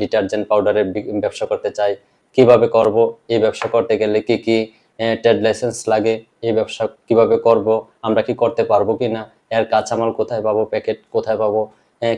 Detergent পাউডারের ব্যবসা করতে চাই, কীভাবে করব, এই ব্যবসা করতে গেলে কি কি ট্রেড লাইসেন্স লাগে, এই ব্যবসা কীভাবে করব, আমরা কি করতে পারব কি না, এর কাঁচামাল কোথায় পাবো, প্যাকেট কোথায় পাবো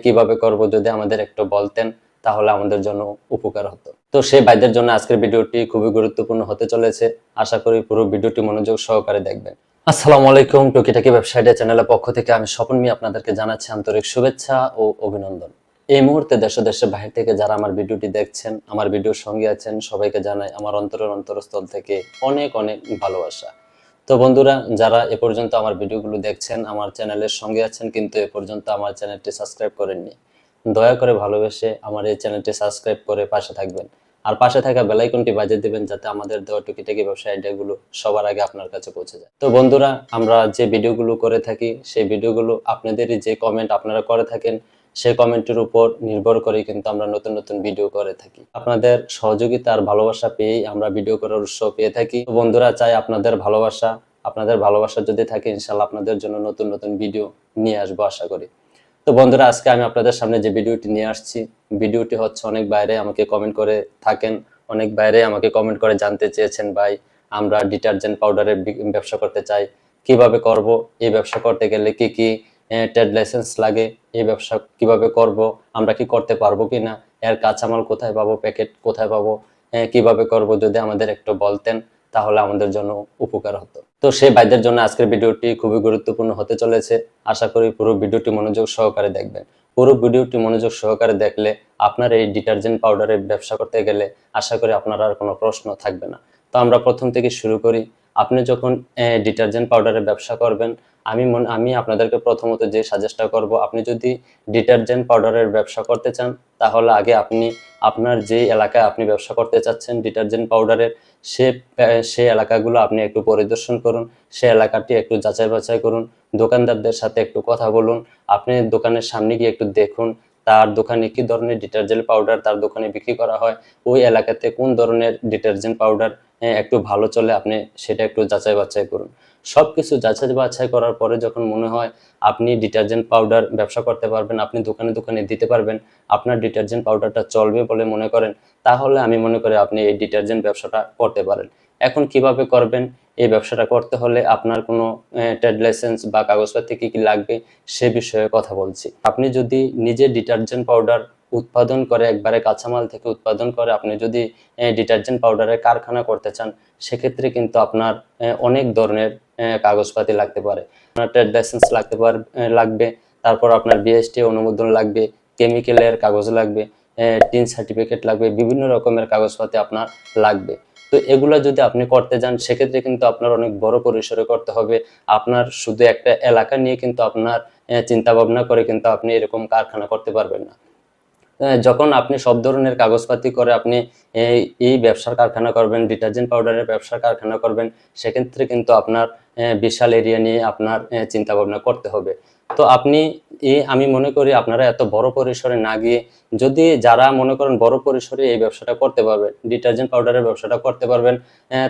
কীভাবে করব যদি আমাদের একটু বলতেন, তাহলে আমাদের জন্য উপকার হতো। তো সেই ভাইদের জন্য আজকের ভিডিওটি খুবই গুরুত্বপূর্ণ হতে চলেছে। আশা করি পুরো ভিডিওটি মনোযোগ সহকারে দেখবেন। আসসালামু আলাইকুম, টুকিটাকি ব্যবসায়ীদের চ্যানেলের পক্ষ থেকে আমি স্বপন মি আপনাদেরকে জানাচ্ছি আন্তরিক শুভেচ্ছা ও অভিনন্দন। এই মুহূর্তে দেশে দেশে বাহির থেকে যারা আমার ভিডিওটি দেখছেন, আমার ভিডিওর সঙ্গে আছেন, সবাইকে জানাই আমার অন্তরের অন্তরস্থল থেকে অনেক অনেক ভালোবাসা। তো বন্ধুরা, যারা এ পর্যন্ত আমার ভিডিওগুলো দেখছেন, আমার চ্যানেলের সঙ্গে আছেন কিন্তু এ পর্যন্ত আমার চ্যানেলটি সাবস্ক্রাইব করেননি, দয়া করে ভালোবেসে আমার এই চ্যানেলটি সাবস্ক্রাইব করে পাশে থাকবেন। আর পাশে থাকা বেলাইকনটি বাজিয়ে দেবেন যাতে আমাদের দেওয়া টুকিটাকি ব্যবসা আইডিয়াগুলো সবার আগে আপনার কাছে পৌঁছে যায়। তো বন্ধুরা, আমরা যে ভিডিওগুলো করে থাকি, সেই ভিডিওগুলো আপনাদেরই যে কমেন্ট আপনারা করে থাকেন সেই কমেন্টের উপর নির্ভর করে কিন্তু আমরা নতুন নতুন ভিডিও করে থাকি। আপনাদের সহযোগিতা আর ভালোবাসা পেয়েই আমরা ভিডিও করার উৎসাহ পেয়ে থাকি। বন্ধুরা, চাই আপনাদের ভালোবাসা। আপনাদের ভালোবাসা যদি থাকে ইনশাল্লাহ আপনাদের জন্য নতুন নতুন ভিডিও নিয়ে আসব আশা করি। তো বন্ধুরা, আজকে আমি আপনাদের সামনে যে ভিডিওটি নিয়ে আসছি, ভিডিওটি হচ্ছে অনেক বাইরে আমাকে কমেন্ট করে থাকেন, অনেক বাইরে আমাকে কমেন্ট করে জানতে চেয়েছেন, ভাই, আমরা ডিটারজেন্ট পাউডারের ব্যবসা করতে চাই, কীভাবে করব? এই ব্যবসা করতে গেলে কি কি ট্রেড লাইসেন্স লাগে এই ব্যবসা কীভাবে করব, আমরা কি করতে পারব কি না এর কাঁচামাল কোথায় পাবো প্যাকেট কোথায় পাবো কীভাবে করব যদি আমাদের একটু বলতেন, তাহলে আমাদের জন্য উপকার হতো। তো সেই ভাইদের জন্য আজকের ভিডিওটি খুবই গুরুত্বপূর্ণ হতে চলেছে। আশা করি পুরো ভিডিওটি মনোযোগ সহকারে দেখবেন। পুরো ভিডিওটি মনোযোগ সহকারে দেখলে আপনার এই ডিটারজেন্ট পাউডারের ব্যবসা করতে গেলে আশা করি আপনার আর কোনো প্রশ্ন থাকবে না। তো আমরা প্রথম থেকে শুরু করি। আপনি যখন ডিটারজেন্ট পাউডারের ব্যবসা করবেন, আমি মনে, আমি আপনাদেরকে প্রথমত যে সাজেস্টটা করব, আপনি যদি ডিটারজেন্ট পাউডারের ব্যবসা করতে চান, তাহলে আগে আপনি আপনার যে এলাকায় আপনি ব্যবসা করতে চাচ্ছেন ডিটারজেন্ট পাউডারের সে সে এলাকাগুলো আপনি একটু পরিদর্শন করুন, সে এলাকাটি একটু যাচাই বাছাই করুন, দোকানদারদের সাথে একটু কথা বলুন, আপনি দোকানের সামনে গিয়ে একটু দেখুন তার দোকানে কি ধরনের ডিটারজেন্ট পাউডার তার দোকানে বিক্রি করা হয়, ওই এলাকাতে কোন ধরনের ডিটারজেন্ট পাউডার একটু ভালো চলে আপনি সেটা একটু যাচাই বাছাই করুন। সব কিছু যাচাই বাছাই করার পরে যখন মনে হয় আপনি ডিটারজেন্ট পাউডার ব্যবসা করতে পারবেন, আপনি দোকানে দোকানে দিতে পারবেন, আপনার ডিটারজেন্ট পাউডারটা চলবে বলে মনে করেন, তাহলে আমি মনে করি আপনি এই ডিটারজেন্ট ব্যবসাটা করতে পারেন। এখন কীভাবে করবেন? এই ব্যবসাটা করতে হলে আপনার কোনো ট্রেড লাইসেন্স বা কাগজপত্র কি কি লাগবে সে বিষয়ে কথা বলছি। আপনি যদি নিজে ডিটারজেন্ট পাউডার উৎপাদন করে, একবারে কাঁচামাল থেকে উৎপাদন করে, আপনি যদি ডিটারজেন্ট পাউডারের কারখানা করতে চান, সেক্ষেত্রে কিন্তু আপনার অনেক ধরনের কাগজপাতি লাগতে পারে। আপনার ট্রেড লাইসেন্স লাগতে পার লাগবে, তারপর আপনার বিএসটি অনুমোদন লাগবে কেমিক্যালের কাগজ লাগবে টিন সার্টিফিকেট লাগবে, বিভিন্ন রকমের কাগজপাতি আপনার লাগবে। তো এগুলো যদি আপনি করতে যান, সেক্ষেত্রে কিন্তু আপনার অনেক বড় পরিসরে করতে হবে। আপনার শুধু একটা এলাকা নিয়ে কিন্তু আপনার চিন্তা ভাবনা করে কিন্তু আপনি এরকম কারখানা করতে পারবেন না। যখন আপনি সব ধরনের কাগজপাতি করে আপনি এই ব্যবসার কারখানা করবেন, ডিটারজেন্ট পাউডারের ব্যবসার কারখানা করবেন, সেক্ষেত্রে কিন্তু আপনার বিশাল এরিয়া নিয়ে আপনার চিন্তা ভাবনা করতে হবে। তো আপনি এই আমি মনে করি আপনারা এত বড় পরিসরে না গিয়ে যদি যারা মনে করেন বড় পরিসরে এই ব্যবসাটা করতে পারবেন ডিটারজেন্ট পাউডারের ব্যবসাটা করতে পারবেন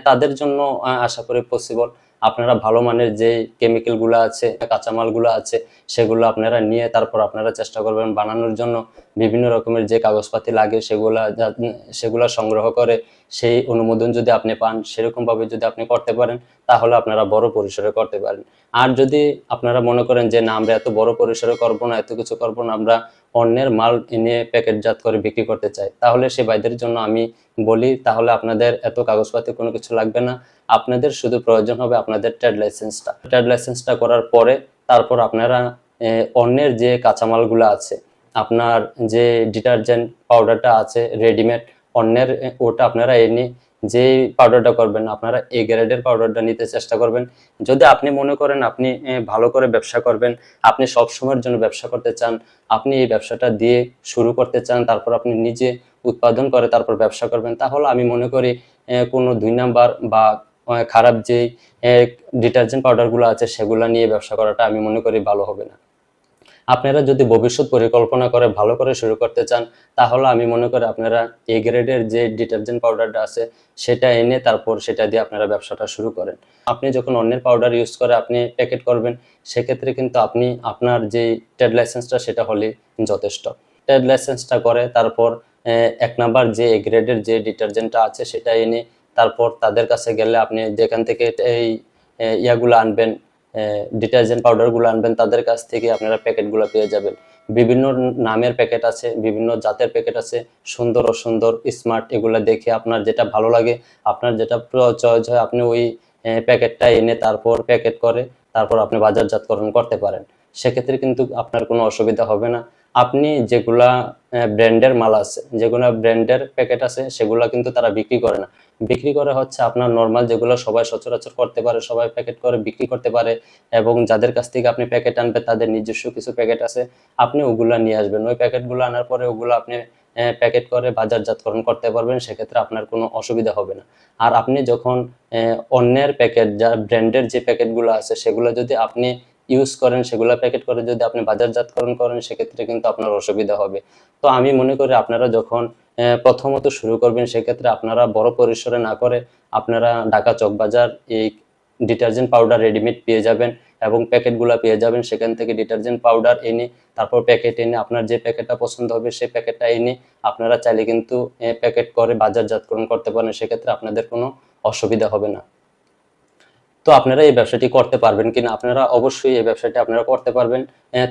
তাদের জন্য আশা করি পসিবল আপনারা ভালো মানের যে কেমিক্যালগুলো আছে, কাঁচামালগুলো আছে, সেগুলো আপনারা নিয়ে তারপর আপনারা চেষ্টা করবেন বানানোর জন্য। বিভিন্ন রকমের যে কাগজপাতি লাগে, সেগুলা সেগুলো সেগুলা সংগ্রহ করে, সেই অনুমোদন যদি আপনি পান সেরকম ভাবে যদি আপনি করতে পারেন তাহলে আপনারা বড় পরিসরে করতে পারেন। আর যদি আপনারা মনে করেন যে, না, আমরা এত বড় পরিসরে করব না, এত কিছু করব না, আমরা অন্যের মাল এনে প্যাকেটজাত করে বিক্রি করতে চাই, তাহলে সে ভাইদের জন্য আমি বলি, তাহলে আপনাদের এত কাগজপাতি, কোনো কিছু লাগবে না। আপনাদের শুধু প্রয়োজন হবে আপনাদের ট্রেড লাইসেন্সটা। ট্রেড লাইসেন্সটা করার পরে তারপর আপনারা অন্যের যে কাঁচামালগুলো আছে, আপনার যে ডিটারজেন্ট পাউডারটা আছে, রেডিমেড, অন্যের ওটা আপনারা এনে যে পাউডারটা করবেন, আপনারা এ গ্রেডের পাউডারটা নিতে চেষ্টা করবেন। যদি আপনি মনে করেন আপনি ভালো করে ব্যবসা করবেন, আপনি সব সময়ের জন্য ব্যবসা করতে চান, আপনি এই ব্যবসাটা দিয়ে শুরু করতে চান, তারপর আপনি নিজে উৎপাদন করে, তারপর ব্যবসা করবেন, তাহলে আমি মনে করি কোনো দুই নাম্বার বা খারাপ যে ডিটারজেন্ট পাউডারগুলো আছে, সেগুলো নিয়ে ব্যবসা করাটা আমি মনে করি ভালো হবে না। আপনারা যদি ভবিষ্যৎ পরিকল্পনা করে ভালো করে শুরু করতে চান, তাহলে আমি মনে করি আপনারা এ গ্রেডের যে ডিটারজেন্ট পাউডারটা আছে, সেটা এনে তারপর সেটা দিয়ে আপনারা ব্যবসাটা শুরু করেন। আপনি যখন অন্যের পাউডার ইউজ করে আপনি প্যাকেট করবেন, সেক্ষেত্রে কিন্তু আপনি আপনার যে ট্রেড লাইসেন্সটা সেটা হলেই যথেষ্ট। ট্রেড লাইসেন্সটা করে তারপর এক নাম্বার যে এ গ্রেডের যে ডিটারজেন্টটা আছে, সেটা এনে তারপর তাদের কাছে গেলে আপনি যেখান থেকে এই ইয়াগুলো আনবেন ডিটারজেন্ট পাউডারগুলো আনবেন, তাদের কাছ থেকে আপনারা প্যাকেটগুলো পেয়ে যাবেন। বিভিন্ন নামের প্যাকেট আছে, বিভিন্ন জাতের প্যাকেট আছে, সুন্দর, অসুন্দর স্মার্ট এগুলো দেখে আপনার যেটা ভালো লাগে, আপনার যেটা চয়েস হয়, আপনি ওই প্যাকেটটা এনে তারপর প্যাকেট করে, তারপর আপনি বাজারজাতকরণ করতে পারেন। সেক্ষেত্রে কিন্তু আপনার কোনো অসুবিধা হবে না। আপনি যেগুলা ব্র্যান্ডের মাল আছে, যেগুলো ব্র্যান্ডের প্যাকেট আছে, সেগুলো কিন্তু তারা বিক্রি করে না। বিক্রি করে হচ্ছে আপনার নর্মাল যেগুলো সবাই সচরাচর করতে পারে, সবাই প্যাকেট করে, বিক্রি করতে পারে এবং যাদের কাছ থেকে আপনি প্যাকেট আনবে, তাদের নিজস্ব কিছু প্যাকেট আছে, আপনি ওগুলা নিয়ে আসবেন। ওই প্যাকেটগুলো আনার পরে ওগুলো আপনি প্যাকেট করে বাজারজাতকরণ করতে পারবেন, সেক্ষেত্রে আপনার কোনো অসুবিধা হবে না। আর আপনি যখন অন্যের প্যাকেট যা ব্র্যান্ডের যে প্যাকেটগুলো আছে, সেগুলো যদি আপনি ইউজ করেন, সেগুলো প্যাকেট করে যদি আপনি বাজারজাতকরণ করেন, সেক্ষেত্রে কিন্তু আপনার অসুবিধা হবে। তো আমি মনে করি আপনারা যখন প্রথমত শুরু করবেন, সেক্ষেত্রে আপনারা বড় পরিসরে না করে আপনারা ঢাকা চকবাজার এই ডিটারজেন্ট পাউডার রেডিমেড পেয়ে যাবেন এবং প্যাকেটগুলো পেয়ে যাবেন। সেখান থেকে ডিটারজেন্ট পাউডার এনে, তারপর প্যাকেট এনে, আপনার যে প্যাকেটটা পছন্দ হবে, সেই প্যাকেটটা এনে আপনারা চাইলে কিন্তু প্যাকেট করে বাজারজাতকরণ করতে পারেন। সেক্ষেত্রে আপনাদের কোনো অসুবিধা হবে না। তো আপনারা এই ব্যবসাটি করতে পারবেন কিনা? আপনারা অবশ্যই এই ব্যবসাটি আপনারা করতে পারবেন।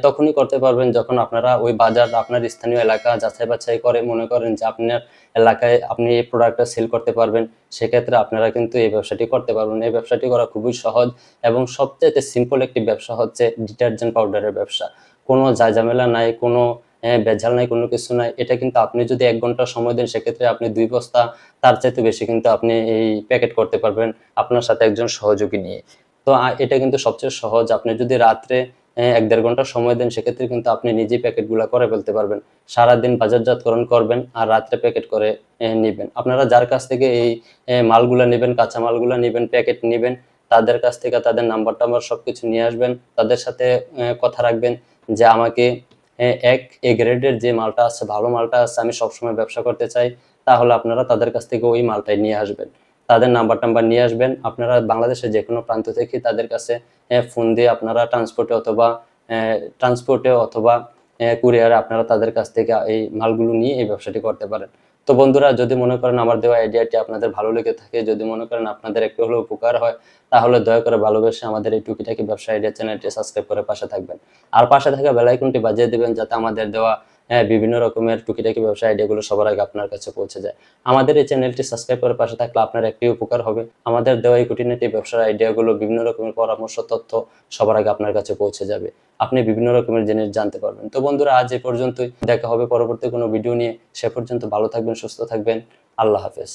তখনই করতে পারবেন যখন আপনারা ওই বাজার, আপনার স্থানীয় এলাকা যাচাই বাছাই করে মনে করেন যে আপনার এলাকায় আপনি এই প্রোডাক্টটা সেল করতে পারবেন। সেক্ষেত্রে আপনারা কিন্তু এই ব্যবসাটি করতে পারবেন। এই ব্যবসাটি করা খুবই সহজ এবং সবচেয়ে সিম্পল একটি ব্যবসা হচ্ছে ডিটারজেন্ট পাউডারের ব্যবসা। কোনো ঝামেলা নাই, কোনো ভেজাল নাই, কোনো কিছু নাই, এটা কিন্তু আপনি যদি এক ঘণ্টা সময় দেন, সেক্ষেত্রে আপনি দুই বস্তা, তার চাইতে বেশি কিন্তু আপনি এই প্যাকেট করতে পারবেন আপনার সাথে একজন সহযোগী নিয়ে। তো এটা কিন্তু সবচেয়ে সহজ, আপনি যদি রাত্রে এক দেড় ঘণ্টা সময় দেন, সেক্ষেত্রে কিন্তু আপনি নিজেই প্যাকেটগুলো করে ফেলতে পারবেন। সারাদিন বাজারজাতকরণ করবেন আর রাত্রে প্যাকেট করে নিবেন। আপনারা যার কাছ থেকে এই মালগুলা নেবেন কাঁচা মালগুলা নেবেন প্যাকেট নেবেন, তাদের কাছ থেকে তাদের নাম্বার টাম্বার সব কিছু নিয়ে আসবেন, তাদের সাথে কথা রাখবেন যে আমাকে এক, এ গ্রেডের যে মালটা আছে, ভালো মালটা আছে, আমি সবসময় ব্যবসা করতে চাই, তাহলে আপনারা তাদের কাছ থেকে ওই মালটাই নিয়ে আসবেন। তাদের নাম্বার টাম্বার নিয়ে আসবেন। আপনারা বাংলাদেশের যে কোনো প্রান্ত থেকে তাদের কাছে ফোন দিয়ে আপনারা ট্রান্সপোর্টে অথবা ট্রান্সপোর্টে অথবা কুরিয়ারে আপনারা তাদের কাছ থেকে এই মালগুলো নিয়ে এই ব্যবসাটি করতে পারেন। তো বন্ধুরা, যদি মনে করেন আমার দেওয়া আইডিয়াটি আপনাদের ভালো লেগে থাকে, যদি মনে করেন আপনাদের একটু হলেও উপকার হয়, তাহলে দয়া করে ভালোবেসে আমাদের এই টুকিটাকি ব্যবসা আইডিয়া চ্যানেলটি সাবস্ক্রাইব করে পাশে থাকবেন। আর পাশে থাকা বেলাইকনটি বাজিয়ে দেবেন, যাতে আমাদের দেওয়া হ্যাঁ, বিভিন্ন রকমের টুকিটাকি ব্যবসা আইডিয়াগুলো সবার আগে আপনার কাছে পৌঁছে যায়। আমাদের এই চ্যানেলটি সাবস্ক্রাইব করার পাশে থাকলে আপনার একটি উপকার হবে। আমাদের দেওয়া এই কুটিনাটি ব্যবসার আইডিয়াগুলো বিভিন্ন রকমের পরামর্শ তথ্য সবার আগে আপনার কাছে পৌঁছে যাবে। আপনি বিভিন্ন রকমের জিনিস জানতে পারবেন। তো বন্ধুরা আজ এ পর্যন্তই। দেখা হবে পরবর্তী কোনো ভিডিও নিয়ে। সে পর্যন্ত ভালো থাকবেন সুস্থ থাকবেন। আল্লাহ হাফেজ।